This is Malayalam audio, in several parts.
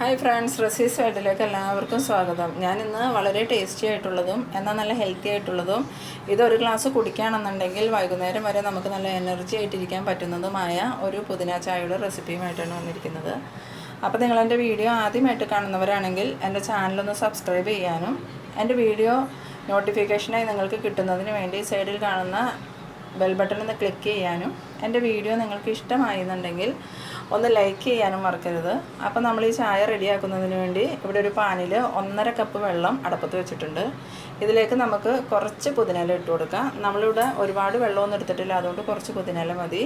ഹായ് ഫ്രണ്ട്സ് റസീസ് വേഡിലേക്ക് എല്ലാവർക്കും സ്വാഗതം. ഞാനിന്ന് വളരെ ടേസ്റ്റി ആയിട്ടുള്ളതും എന്നാൽ നല്ല ഹെൽത്തി ആയിട്ടുള്ളതും ഇതൊരു ഗ്ലാസ് കുടിക്കുകയാണെന്നുണ്ടെങ്കിൽ വൈകുന്നേരം വരെ നമുക്ക് നല്ല എനർജി ആയിട്ടിരിക്കാൻ പറ്റുന്നതുമായ ഒരു പുതിന ചായയുടെ റെസിപ്പിയുമായിട്ടാണ് വന്നിരിക്കുന്നത്. അപ്പോൾ നിങ്ങൾ എന്റെ വീഡിയോ ആദ്യമായിട്ട് കാണുന്നവരാണെങ്കിൽ എന്റെ ചാനലൊന്ന് സബ്സ്ക്രൈബ് ചെയ്യാനും എന്റെ വീഡിയോ നോട്ടിഫിക്കേഷനായി നിങ്ങൾക്ക് കിട്ടുന്നതിന് വേണ്ടി സൈഡിൽ കാണുന്ന ബെൽ ബട്ടൺ ഒന്ന് ക്ലിക്ക് ചെയ്യാനും എന്റെ വീഡിയോ നിങ്ങൾക്ക് ഇഷ്ടമായിരുന്നുണ്ടെങ്കിൽ ഒന്ന് ലൈക്ക് ചെയ്യാനും മറക്കരുത്. അപ്പോൾ നമ്മൾ ഈ ചായ റെഡിയാക്കുന്നതിന് വേണ്ടി ഇവിടെ ഒരു പാനിൽ ഒന്നര കപ്പ് വെള്ളം അടപ്പത്ത് വെച്ചിട്ടുണ്ട്. ഇതിലേക്ക് നമുക്ക് കുറച്ച് പുതിനയില ഇട്ട് കൊടുക്കാം. നമ്മളിവിടെ ഒരുപാട് വെള്ളമൊന്നും എടുത്തിട്ടില്ല അതുകൊണ്ട് കുറച്ച് പുതിനയില മതി.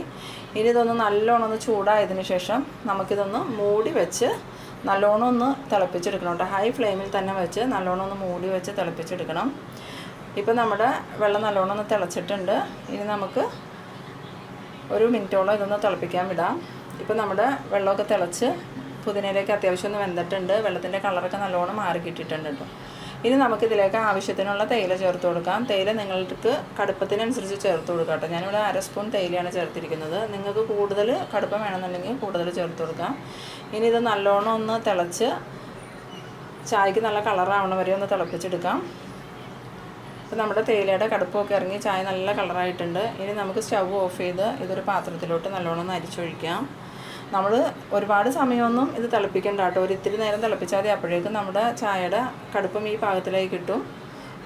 ഇനി ഇതൊന്ന് നല്ലോണം ഒന്ന് ചൂടായതിന് ശേഷം നമുക്കിതൊന്ന് മൂടി വെച്ച് നല്ലോണം ഒന്ന് തിളപ്പിച്ചെടുക്കണം കേട്ടോ. ഹൈ ഫ്ലെയിമിൽ തന്നെ വെച്ച് നല്ലോണം ഒന്ന് മൂടി വെച്ച് തിളപ്പിച്ചെടുക്കണം. ഇപ്പം നമ്മുടെ വെള്ളം നല്ലോണം ഒന്ന് തിളച്ചിട്ടുണ്ട്. ഇനി നമുക്ക് ഒരു മിനിറ്റോളം ഇതൊന്ന് തിളപ്പിക്കാൻ വിടാം. ഇപ്പം നമ്മുടെ വെള്ളമൊക്കെ തിളച്ച് പുതിനയിലേക്ക് അത്യാവശ്യം ഒന്ന് വെന്തിട്ടുണ്ട്. വെള്ളത്തിന്റെ കളറൊക്കെ നല്ലോണം മാറി കിട്ടിയിട്ടുണ്ട് കേട്ടോ. ഇനി നമുക്കിതിലേക്ക് ആവശ്യത്തിനുള്ള തേയില ചേർത്ത് കൊടുക്കാം. തേയില നിങ്ങൾക്ക് കടുപ്പത്തിനനുസരിച്ച് ചേർത്ത് കൊടുക്കാം കേട്ടോ. ഞാനിവിടെ അര സ്പൂൺ തേയിലയാണ് ചേർത്തിരിക്കുന്നത്. നിങ്ങൾക്ക് കൂടുതൽ കടുപ്പം വേണമെന്നുണ്ടെങ്കിൽ കൂടുതൽ ചേർത്ത് കൊടുക്കാം. ഇനി ഇത് നല്ലോണം ഒന്ന് തിളച്ച് ചായക്ക് നല്ല കളറാവണ വരെ ഒന്ന് തിളപ്പിച്ചെടുക്കാം. അപ്പോൾ നമ്മുടെ തേയിലയുടെ കടുപ്പൊക്കെ ഇറങ്ങി ചായ നല്ല കളറായിട്ടുണ്ട്. ഇനി നമുക്ക് സ്റ്റൗ ഓഫ് ചെയ്ത് ഇതൊരു പാത്രത്തിലോട്ട് നല്ലോണം അരിച്ചൊഴിക്കാം. നമ്മൾ ഒരുപാട് സമയമൊന്നും ഇത് തിളപ്പിക്കേണ്ട കേട്ടോ. ഒരു ഇത്തിരി നേരം തിളപ്പിച്ചാൽ മതി. അപ്പോഴേക്കും നമ്മുടെ ചായയുടെ കടുപ്പം ഈ പാകത്തിലേക്ക് കിട്ടും.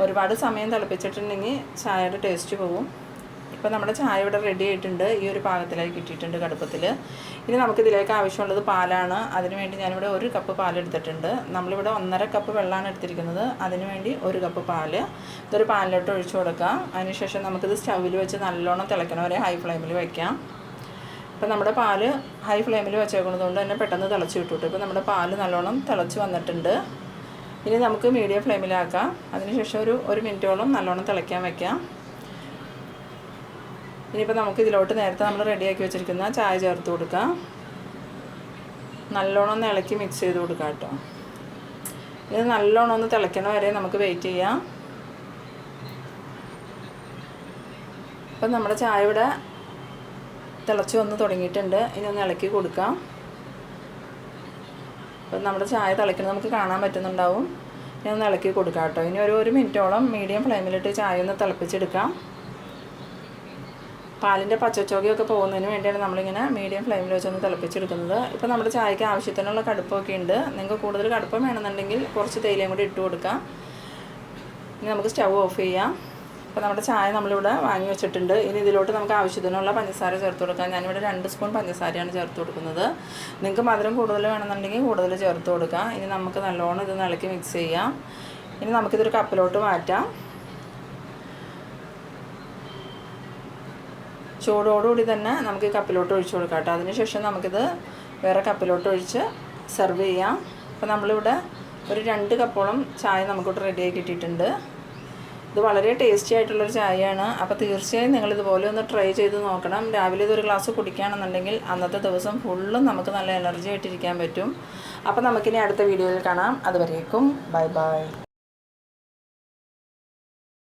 ഒരുപാട് സമയം തിളപ്പിച്ചിട്ടുണ്ടെങ്കിൽ ചായയുടെ ടേസ്റ്റ് പോകും ഇപ്പോൾ നമ്മുടെ ചായ ഇവിടെ റെഡി ആയിട്ടുണ്ട്. ഈ ഒരു പാകത്തിലായി കിട്ടിയിട്ടുണ്ട് കടുപ്പത്തിൽ. ഇനി നമുക്ക് ഇതിലേക്ക് ആവശ്യമുള്ളത് പാലാണ്. അതിനുവേണ്ടി ഞാനിവിടെ ഒരു കപ്പ് പാലെടുത്തിട്ടുണ്ട് നമ്മളിവിടെ ഒന്നര കപ്പ് വെള്ളമാണ് എടുത്തിരിക്കുന്നത്. അതിനുവേണ്ടി ഒരു കപ്പ് പാൽ. ഇതൊരു പാലിലോട്ട് ഒഴിച്ചു കൊടുക്കാം. അതിനുശേഷം നമുക്കിത് സ്റ്റൗവിൽ വെച്ച് നല്ലോണം തിളയ്ക്കണ. വരെ ഹൈ ഫ്ലെയിമിൽ വയ്ക്കാം ഇപ്പം നമ്മുടെ പാൽ ഹൈ ഫ്ലെയിമിൽ വെച്ചേക്കുന്നത് കൊണ്ട് തന്നെ പെട്ടെന്ന് തിളച്ച് കിട്ടും ഇപ്പോൾ നമ്മുടെ പാൽ നല്ലോണം തിളച്ച് വന്നിട്ടുണ്ട്. ഇനി നമുക്ക് മീഡിയം ഫ്ലെയിമിലാക്കാം അതിനുശേഷം ഒരു ഒരു മിനിറ്റോളം നല്ലോണം തിളയ്ക്കാൻ വയ്ക്കാം ഇനിയിപ്പോൾ നമുക്ക് ഇതിലോട്ട് നേരത്തെ നമ്മൾ റെഡിയാക്കി വെച്ചിരിക്കുന്ന ചായ ചേർത്ത് കൊടുക്കാം. നല്ലോണം ഒന്ന് ഇളക്കി മിക്സ് ചെയ്ത് കൊടുക്കാം കേട്ടോ. ഇത് നല്ലോണം ഒന്ന് തിളയ്ക്കണ വരെ നമുക്ക് വെയിറ്റ് ചെയ്യാം. അപ്പം നമ്മുടെ ചായ ഇവിടെ തിളച്ച് വന്ന് തുടങ്ങിയിട്ടുണ്ട്. ഇനി ഒന്ന് ഇളക്കി കൊടുക്കാം. അപ്പം നമ്മുടെ ചായ തിളയ്ക്കുന്നത് നമുക്ക് കാണാൻ പറ്റുന്നുണ്ടാവും. ഇനി ഒന്ന് ഇളക്കി കൊടുക്കാം കേട്ടോ. ഇനി ഒരു ഒരു മിനിറ്റോളം മീഡിയം ഫ്ലെയിമിലിട്ട് ചായ ഒന്ന് തിളപ്പിച്ചെടുക്കാം. പാലിന്റെ പച്ചച്ചോകയൊക്കെ പോകുന്നതിന് വേണ്ടിയാണ് നമ്മളിങ്ങനെ മീഡിയം ഫ്ലെയിമിൽ വെച്ചൊന്ന് തിളപ്പിച്ചെടുക്കുന്നത്. ഇപ്പോൾ നമ്മുടെ ചായക്ക് ആവശ്യത്തിനുള്ള കടുപ്പൊക്കെ ഉണ്ട്. നിങ്ങൾക്ക് കൂടുതൽ കടുപ്പം വേണമെന്നുണ്ടെങ്കിൽ കുറച്ച് തേയിലയും കൂടി ഇട്ട് കൊടുക്കാം. ഇനി നമുക്ക് സ്റ്റൗ ഓഫ് ചെയ്യാം. അപ്പോൾ നമ്മുടെ ചായ നമ്മളിവിടെ വാങ്ങി വെച്ചിട്ടുണ്ട്. ഇനി ഇതിലോട്ട് നമുക്ക് ആവശ്യത്തിനുള്ള പഞ്ചസാര ചേർത്ത് കൊടുക്കാം. ഞാനിവിടെ രണ്ട് സ്പൂൺ പഞ്ചസാരയാണ് ചേർത്ത് കൊടുക്കുന്നത്. നിങ്ങൾക്ക് മധുരം കൂടുതൽ വേണമെന്നുണ്ടെങ്കിൽ കൂടുതൽ ചേർത്ത് കൊടുക്കാം. ഇനി നമുക്ക് നല്ലോണം ഇത് ഇളക്കി മിക്സ് ചെയ്യാം. ഇനി നമുക്കിതൊരു കപ്പിലോട്ട് മാറ്റാം. ചൂടോടുകൂടി തന്നെ നമുക്ക് കപ്പിലോട്ട് ഒഴിച്ചു കൊടുക്കാം കേട്ടോ. അതിനുശേഷം നമുക്കിത് വേറെ കപ്പിലോട്ട് ഒഴിച്ച് സെർവ് ചെയ്യാം. അപ്പോൾ നമ്മളിവിടെ ഒരു രണ്ട് കപ്പോളം ചായ നമുക്കിവിടെ റെഡിയായി കിട്ടിയിട്ടുണ്ട്. ഇത് വളരെ ടേസ്റ്റി ആയിട്ടുള്ളൊരു ചായയാണ്. അപ്പോൾ തീർച്ചയായും നിങ്ങൾ ഇതുപോലെ ഒന്ന് ട്രൈ ചെയ്ത് നോക്കണം. രാവിലെ ഇതൊരു ഗ്ലാസ് കുടിക്കുകയാണെന്നുണ്ടെങ്കിൽ അന്നത്തെ ദിവസം ഫുള്ളും നമുക്ക് നല്ല എനർജി ആയിട്ടിരിക്കാൻ പറ്റും. അപ്പോൾ നമുക്കിനി അടുത്ത വീഡിയോയിൽ കാണാം. അതുവരേക്കും. Bye bye